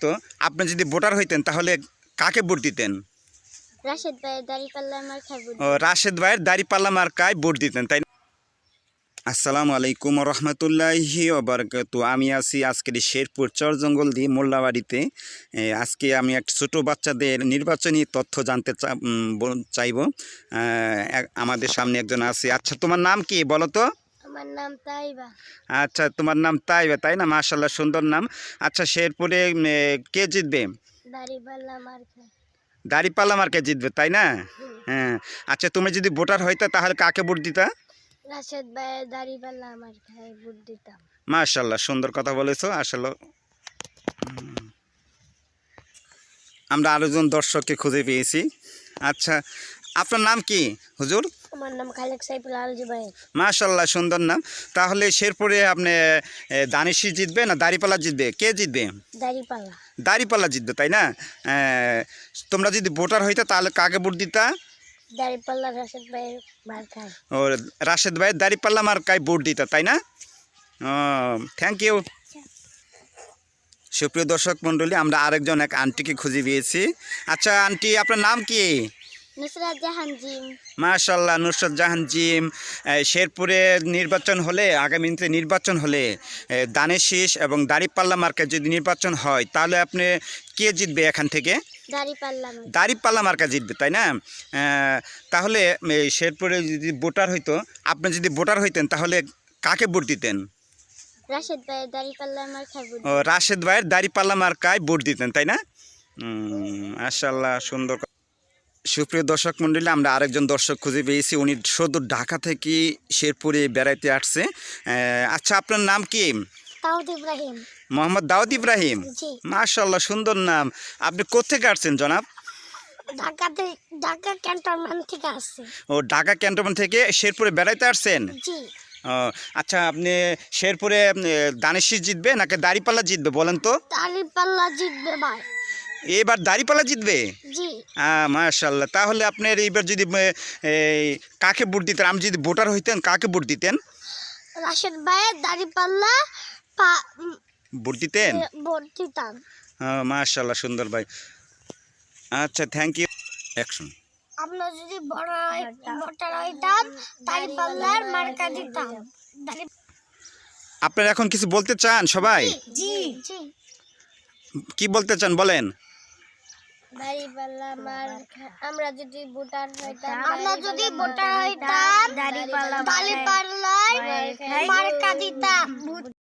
তো আপনি যদি ভোটার হইতেন তাহলে কাকে ভোট দিতেন? রাশেদ ও ভাইয়ের দাড়িপাল্লা মার্কায় ভোট দিতেন তাই আসসালামু আলাইকুম রহমতুল্লাহি ওবরকাত আমি আছি আজকের শেরপুর চর জঙ্গল দিয়ে মোল্লাবাড়িতে। আজকে আমি এক ছোটো বাচ্চাদের নির্বাচনী তথ্য জানতে চাইব। আহ, আমাদের সামনে একজন আছে। আচ্ছা তোমার নাম কি বলো তো? আমার নাম তাইবা। আচ্ছা তোমার নাম তাইবা তাই না? মাশাল্লাহ সুন্দর নাম। আচ্ছা শেরপুরে কে জিতবে? দাড়িপাল্লা মার্কে। জিতবে তাই না? হ্যাঁ। আচ্ছা তুমি যদি ভোটার হইতা তাহলে কাকে ভোট দিতা? রাশেদ ভাই দাড়ি পাল্লা আমার খাই ভোট দিতাম। মাশাল্লাহ সুন্দর কথা বলেছ আসলে। আমরা আরেকজন দর্শককে খুঁজে পেয়েছি। আচ্ছা আপনার নাম কি হুজুর? আমার নাম খালেক সাইফুল আলজি ভাই মাশাল্লাহ সুন্দর নাম। তাহলে শেরপুরে আপনি দানিশি জিতবে না দাড়িপাল্লা জিতবে? কে জিতবে? দাড়ি পাল্লা দাড়িপাল্লা জিতবে তাই না? তোমরা যদি ভোটার হইতে তাহলে কাকে ভোট দিতা? দাড়ি পাল্লা রাশেদ ভাই মার খাই ও রাশেদ ভাইয়ের দাড়িপাল্লা মার্কায় ভোট দিতা তাই না? ও থ্যাংক ইউ সুপ্রিয় দর্শক মণ্ডলী আমরা আরেকজন এক আন্টিকে খুঁজে পেয়েছি। আচ্ছা আন্টি আপনার নাম কি? নুসরাত জাহান জিম। মাশাল্লাহ নুসরত জাহান জিম। শেরপুরে নির্বাচন হলে আগামীতে নির্বাচন হলে দানের শীষ এবং দাড়িপাল্লা মার্কায় যদি নির্বাচন হয় তাহলে আপনি কে জিতবে এখান থেকে? দাড়ি পাল্লা দাড়িপাল্লা মার্কা জিতবে তাই না? তাহলে শেরপুরে যদি ভোটার হইতো আপনি যদি ভোটার হইতেন তাহলে কাকে ভোট দিতেন? রাশেদ ভাই দাড়ি পাল্লা আমার খাই ভোট ও রাশেদ ভাইয়ের দাড়িপাল্লা মার্কায় ভোট দিতেন তাই না? আশাল্লাহ সুন্দর। সুপ্রিয় দর্শক মণ্ডলী আমরা আরেকজন দর্শক খুঁজে পেয়েছি। উনি সদর ঢাকা থেকে শেরপুরে বেড়াইতে আসছে। আচ্ছা আপনার নাম কি? ইব্রাহিম। মোহাম্মদ দাউদ ইব্রাহিম? মাশাল্লাহ সুন্দর নাম। আপনি কোথেকে আসছেন জনাব? ঢাকাতে ঢাকা ক্যান্টনমেন্ট থেকে আসছে। ও ঢাকা ক্যান্টনমেন্ট থেকে শেরপুরে বেড়াইতে আসছেন? জি। আচ্ছা আপনি শেরপুরে দানেশি জিতবে নাকি দাড়িপাল্লা জিতবে বলেন তো? দাড়ি পাল্লা জিতবে ভাই। এবার দাড়িপাল্লা জিতবে? হ্যাঁ মাশাল্লাহ তাহলে আপনার এইবার যদি কাকে ভোট দিতেন? আমি যদি ভোটার হইতেন কাকে ভোট দিতেন? রাশেদ ভাইয়ের দাড়ি পাল্লা পা- উম, ভোট দিতেন? ভোট দিতাম। হ্যাঁ মাশাল্লাহ সুন্দর ভাই। আচ্ছা থ্যাংক ইউ অ্যাকশন আমরা যদি ভোটার হইতাম দাড়ি মার্কা দিতাম। আপনারা এখন কিছু বলতে চান সবাই? কি বলতে চান বলেন? আমরা যদি ভোটার হইতাম আমরা যদি ভোটার হইতাম দাড়ি পাল্লা মার্কা দিতাম।